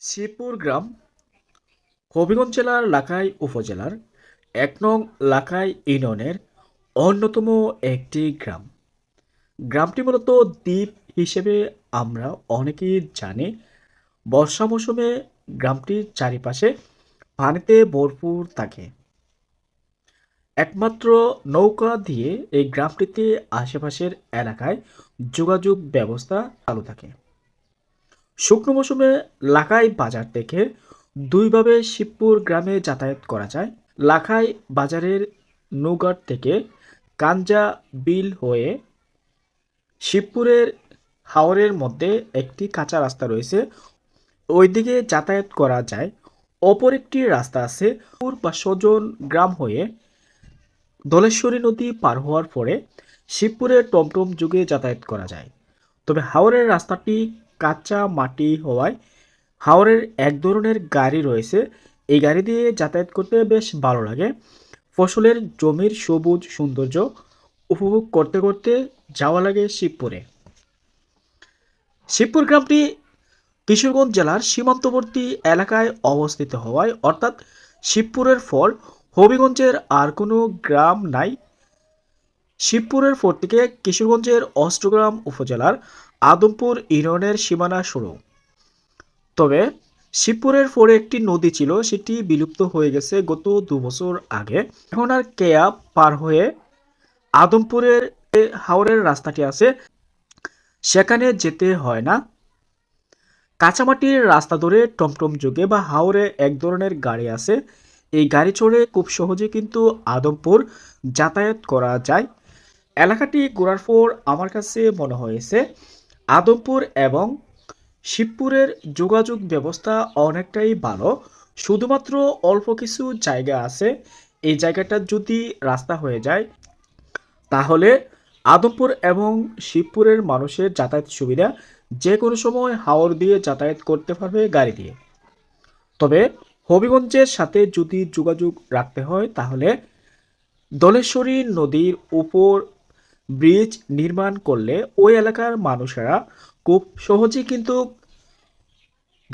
শিবপুর গ্রাম, হবিগঞ্জ জেলার লাখাই উপজেলার এক নং লাখাই ইউনিয়নের অন্যতম একটি গ্রাম। গ্রামটি মূলত দ্বীপ হিসেবে আমরা অনেকেই জানি। বর্ষা মৌসুমে গ্রামটির চারিপাশে পানিতে ভরপুর থাকে। একমাত্র নৌকা দিয়ে এই গ্রামটিতে আশেপাশের এলাকায় যোগাযোগ ব্যবস্থা চালু থাকে। শুকনো মৌসুমে লাখাই বাজার থেকে দুইভাবে শিবপুর গ্রামে যাতায়াত করা যায়। লাখাই বাজারের নৌঘাট থেকে কাঞ্জা বিল হয়ে শিবপুরের হাওরের মধ্যে একটি কাঁচা রাস্তা রয়েছে। ওইদিকে যাতায়াত করা যায়। অপর একটি রাস্তা আছে পুর বা সজন গ্রাম হয়ে দলেশ্বরী নদী পার হওয়ার পরে শিবপুরের টমটম যুগে যাতায়াত করা যায়। তবে হাওরের রাস্তাটি কাঁচা মাটি হওয়ায় হাওরের এক ধরনের গাড়ি রয়েছে। এই গাড়ি দিয়ে যাতায়াত করতে বেশ ভালো লাগে। ফসলের জমির সবুজ সৌন্দর্য উপভোগ করতে করতে যাওয়া লাগে শিবপুরে। শিবপুর গ্রামটি কিশোরগঞ্জ জেলার সীমান্তবর্তী এলাকায় অবস্থিত হওয়ায়, অর্থাৎ শিবপুরের ফল হবিগঞ্জের আর কোনো গ্রাম নাই। শিবপুরের পর থেকে কিশোরগঞ্জের অষ্টগ্রাম উপজেলার আদমপুর ইউনিয়নের সীমানা শুরু। তবে শিবপুরের পরে একটি নদী ছিল, সেটি বিলুপ্ত হয়ে গেছে গত দু বছর আগে। এখন আর কেয়া পার হয়ে আদমপুরের যে হাওরের রাস্তাটি আছে, সেখানে যেতে হয় না। কাঁচামাটির রাস্তা ধরে টমটম যুগে বা হাওরে এক ধরনের গাড়ি আছে। এই গাড়ি চড়ে খুব সহজে কিন্তু আদমপুর যাতায়াত করা যায়। এলাকাটি ঘোরার পর আমার কাছে মনে হয়েছে আদমপুর এবং শিবপুরের যোগাযোগ ব্যবস্থা অনেকটাই ভালো। শুধুমাত্র অল্প কিছু জায়গা আছে। এই জায়গাটা যদি রাস্তা হয়ে যায়, তাহলে আদমপুর এবং শিবপুরের মানুষের যাতায়াত সুবিধা যে কোনো সময় হাওর দিয়ে যাতায়াত করতে পারবে গাড়ি দিয়ে। তবে হবিগঞ্জের সাথে যদি যোগাযোগ রাখতে হয়, তাহলে দলেশ্বরী নদীর উপর ব্রিজ নির্মাণ করলে ওই এলাকার মানুষেরা খুব সহজেই কিন্তু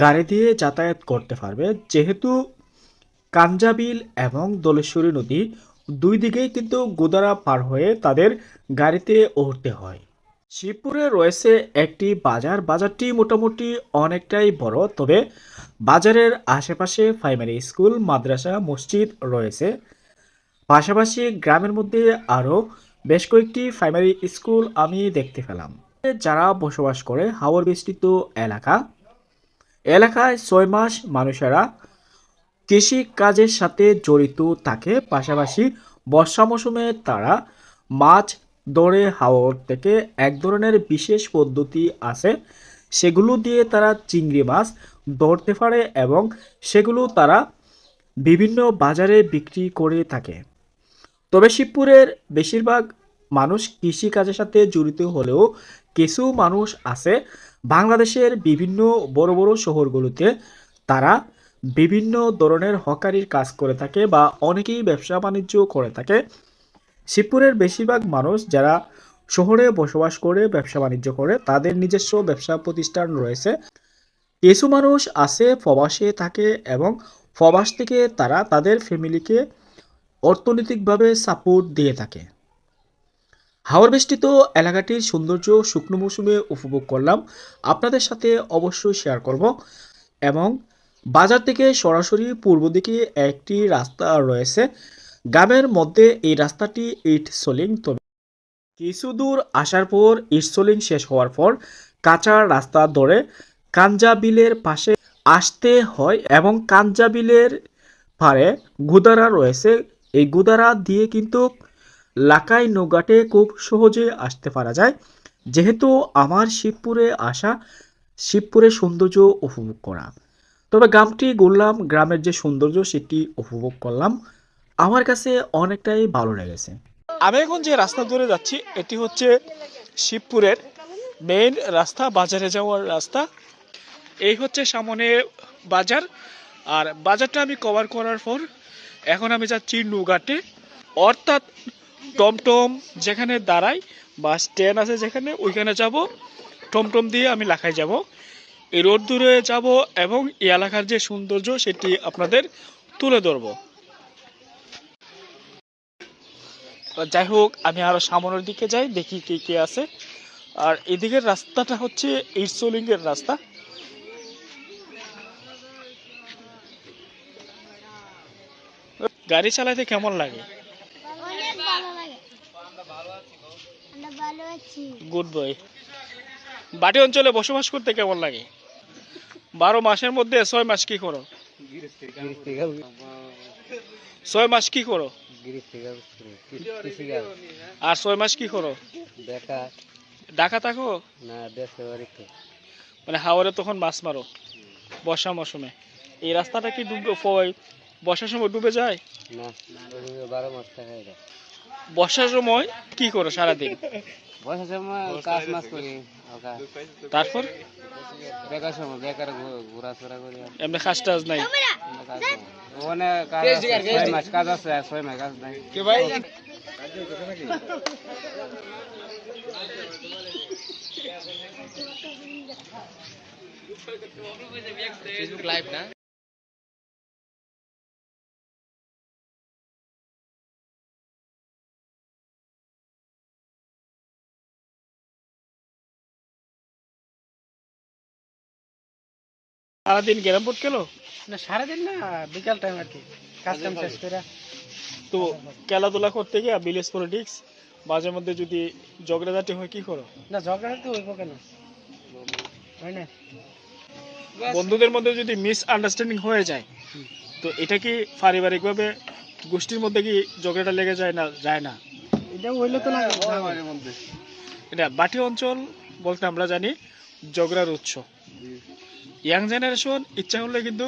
গাড়ি দিয়ে যাতায়াত করতে পারবে। যেহেতু কাঞ্জাবিল এবং দলেশ্বরী নদী দুই দিকেই কিন্তু গোদারা পার হয়ে তাদের গাড়িতে উঠতে হয়। শিবপুরে রয়েছে একটি বাজার। বাজারটি মোটামুটি অনেকটাই বড়, তবে বাজারের আশেপাশে প্রাইমারি স্কুল, মাদ্রাসা, মসজিদ রয়েছে। পাশাপাশি গ্রামের মধ্যে আরও বেশ কয়েকটি প্রাইমারি স্কুল আমি দেখতে পেলাম। যারা বসবাস করে হাওর বিস্তৃত এলাকা। এলাকায় ছয় মাস মানুষেরা কৃষি কাজের সাথে জড়িত থাকে। পাশাপাশি বর্ষা মৌসুমে তারা মাছ ধরে হাওর থেকে এক ধরনের বিশেষ পদ্ধতি আছে। সেগুলো দিয়ে তারা চিংড়ি মাছ ধরতে পারে এবং সেগুলো তারা বিভিন্ন বাজারে বিক্রি করে থাকে। তবে শিবপুরের বেশিরভাগ মানুষ কৃষি কাজের সাথে জড়িত হলেও কিছু মানুষ আছে বাংলাদেশের বিভিন্ন বড় বড় শহরগুলোতে তারা বিভিন্ন ধরনের হকারির কাজ করে থাকে বা অনেকেই ব্যবসা বাণিজ্য করে থাকে। শিবপুরের বেশিরভাগ মানুষ যারা শহরে বসবাস করে, ব্যবসা বাণিজ্য করে, তাদের নিজস্ব ব্যবসা প্রতিষ্ঠান রয়েছে। কিছু মানুষ আছে প্রবাসে থাকে এবং প্রবাস থেকে তারা তাদের ফ্যামিলিকে অর্থনৈতিকভাবে সাপোর্ট দিয়ে থাকে। হাওর বেষ্টিত এলাকাটির সৌন্দর্য শুকনো মৌসুমে উপভোগ করলাম। আপনাদের সাথে অবশ্যই শেয়ার করব এবং বাজার থেকে সরাসরি পূর্ব দিকে একটি রাস্তা রয়েছে। গ্রামের মধ্যে এই রাস্তাটি ইট সোলিং তবে কিছু দূর আসার পর ইট সোলিং শেষ হওয়ার পর কাঁচা রাস্তা ধরে কাঞ্জাবিলের পাশে আসতে হয় এবং কাঞ্জাবিলের পারে গুদারা রয়েছে। এই গুদারা দিয়ে কিন্তু লাকাই নৌঘাটে খুব সহজে আসতে পারা যায়। যেহেতু আমার শিবপুরে আসা শিবপুরের সৌন্দর্য উপভোগ করা। তবে গ্রামটি ঘুরলাম, গ্রামের যে সৌন্দর্য সেটি উপভোগ করলাম। আমার কাছে অনেকটাই ভালো লেগেছে। আমি এখন যে রাস্তা ধরে যাচ্ছি, এটি হচ্ছে শিবপুরের মেইন রাস্তা, বাজারে যাওয়ার রাস্তা। এই হচ্ছে সামনে বাজার। আর বাজারটা আমি কভার করার পর এখন আমি যাচ্ছি নৌঘাটে। অর্থাৎ টমটম যেখানে দাঁড়াই বা স্ট্যান্ড আছে যেখানে, ওইখানে যাব। টমটম দিয়ে আমি লাখাই যাব। এই রোড দূরে যাব এবং এই এলাকার যে সৌন্দর্য, সেটি আপনাদের তুলে ধরব। যাই হোক, আমি আরও সামনের দিকে যাই, দেখি কে কে আছে। আর এদিকের রাস্তাটা হচ্ছে ইটসোলিং এর রাস্তা। গাড়ি চালাতে কেমন লাগে? গুড বয় বাটি অঞ্চলে বসবাস করতে কেমন লাগে? বারো মাসের মধ্যে ছয় মাস কি করো? ছয় মাস কি করো? আর ছয় মাস কি করো? ঢাকা থাকো? না মানে হাওড়ে তখন মাছ মারো বর্ষা মৌসুমে। এই রাস্তাটা কি ডুবে বর্ষার সময় ডুবে যায়? না বারো মাস এটা। বর্ষার সময় কি করো সারাদিন? বসার সময় কাজ মাছ করি তারপর? বেকার সময় বেকার ঘোরাফেরা করি এমনি খাস টাজ নাই কাজ ওখানে আছে, ছয় মাস কাজ আছে আর ছয় মাস কাজ নাই। সারাদিন গ্রাম বোর্ড গেলো না সারাদিন না বিকাল টাইম আর কি। কাজ কাম শেষ করে। তো খেলাধুলা করতে গিয়ে ভিলেজ পলিটিক্স মাঝে মধ্যে যদি ঝগড়াঝাটি হয় কি করো? না ঝগড়া তো হইব কেন? হয় না? বন্ধুদের মধ্যে যদি মিস আন্ডারস্ট্যান্ডিং হয়ে যায় তো এটা কি পারিবারিকভাবে গোষ্ঠীর মধ্যে কি ঝগড়াটা লেগে যায় না যায় না? এটা হইলে তো না এটা বাটি অঞ্চল বলতে আমরা জানি ঝগড়ার উৎস। ইয়াং জেনারেশন ইচ্ছা করলে কিন্তু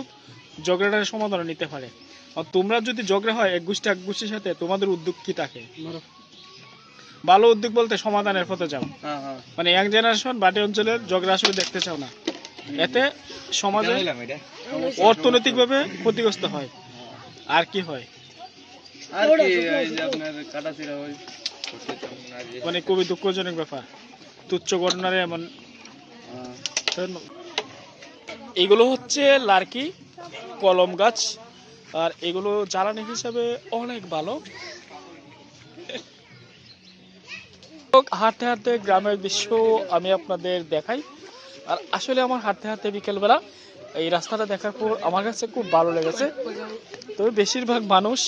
ঝগড়াটার সমাধান নিতে পারে। আর তোমরা যদি ঝগড়া হয় এক গোষ্ঠী এক গোষ্ঠীর সাথে তোমাদের উদ্যোগ কি থাকে? ভালো উদ্যোগ বলতে সমাধানের পথে যাও। হ্যাঁ হ্যাঁ। মানে ইয়াং জেনারেশন বাটি অঞ্চলের ঝগড়া আসলে দেখতে চাও না। এতে সমাজে অর্থনৈতিকভাবে ক্ষতিগ্রস্ত হয়। আর কি হয়? আর কি এই যে আপনার কাটাছিড়া হয়। মানে খুবই দুঃখজনক ব্যাপার। তুচ্ছ ঘটনারে এমন এগুলো হচ্ছে লার্কি, কলম গাছ, আর এগুলো জ্বালানি হিসাবে অনেক ভালো। হাঁটতে হাঁটতে গ্রামের দৃশ্য আমি আপনাদের দেখাই। আর আসলে আমার হাঁটতে হাঁটতে বিকেলবেলা এই রাস্তাটা দেখার পর আমার কাছে খুব ভালো লেগেছে। তবে বেশিরভাগ মানুষ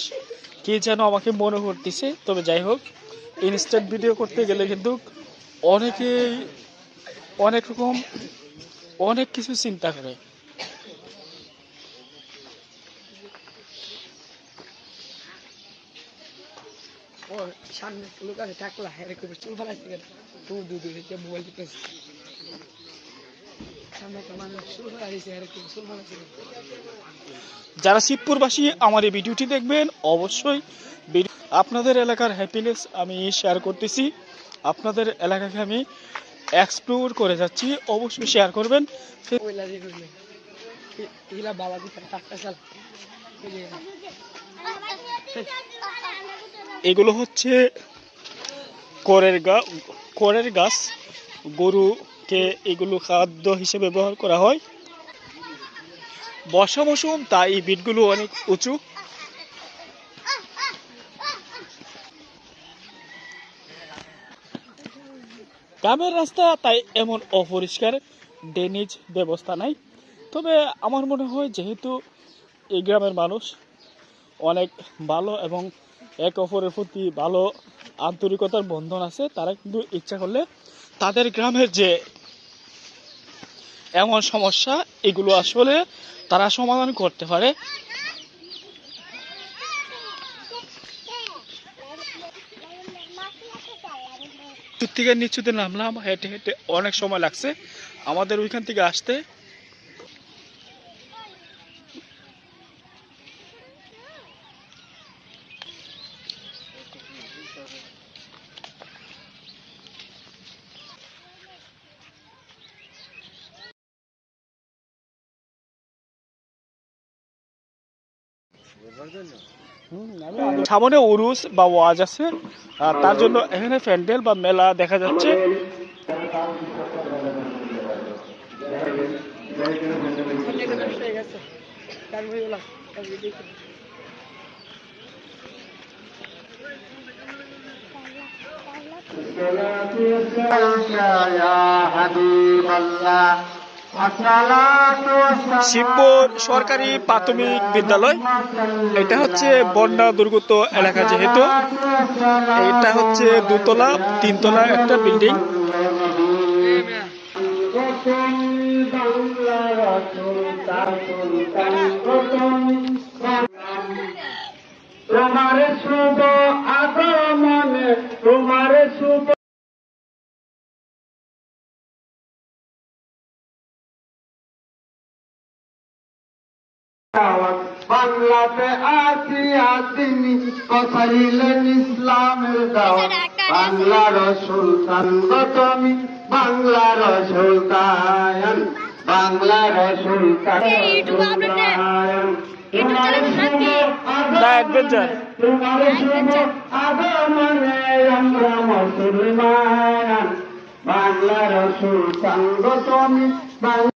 কি যেন আমাকে মনে করতেছে। তবে যাই হোক ইনস্ট্যান্ট ভিডিও করতে গেলে কিন্তু অনেকেই অনেক রকম অনেক কিছু চিন্তা করে। সামনে লোক আছে টাকলা এরকম চুল ফালাইছে কেন মোবাইল টিপেছে? যারা শিবপুরবাসী আমার এই ভিডিওটি দেখবেন অবশ্যই আপনাদের এলাকার হ্যাপিনেস আমি শেয়ার করতেছি। আপনাদের এলাকাকে আমি এক্সপ্লোর করে যাচ্ছি অবশ্যই শেয়ার করবেন। এগুলা হচ্ছে করের গা করের গাছ। গরুকে এগুলো খাদ্য হিসেবে ব্যবহার করা হয়। বর্ষা মৌসুম তাই এই বিটগুলো অনেক উঁচু। গ্রামের রাস্তা তাই এমন অপরিষ্কার ড্রেনেজ ব্যবস্থা নাই। তবে আমার মনে হয় যেহেতু এই গ্রামের মানুষ অনেক ভালো এবং এক অপরের প্রতি ভালো আন্তরিকতার বন্ধন আছে, তারা কিন্তু ইচ্ছা করলে তাদের গ্রামের যে এমন সমস্যা, এগুলো আসলে তারা সমাধান করতে পারে। থেকে নিচুতে নামলাম হেঁটে হেঁটে অনেক সময় লাগছে। আমাদের ওইখান থেকে আসতে সামনে উরুস বা ওয়াজ আছে আর তার জন্য এখানে প্যান্ডেল বা মেলা দেখা যাচ্ছে শিবপুর সরকারি প্রাথমিক বিদ্যালয়। এটা হচ্ছে বন্যা দুর্গত এলাকা যেহেতু। এটা হচ্ছে দুতলা, তিনতলা একটা বিল্ডিং। তোমার বাংলাতে আসিয়া তিনি কথাইলেন ইসলামের দাওয়াত। বাংলার সুলতান গো তুমি বাংলার সুলতান বাংলার সুলতান তোমার শুভ আগমনে। আমরা মুসলমান। বাংলার সুলতান গো তুমি বাংলা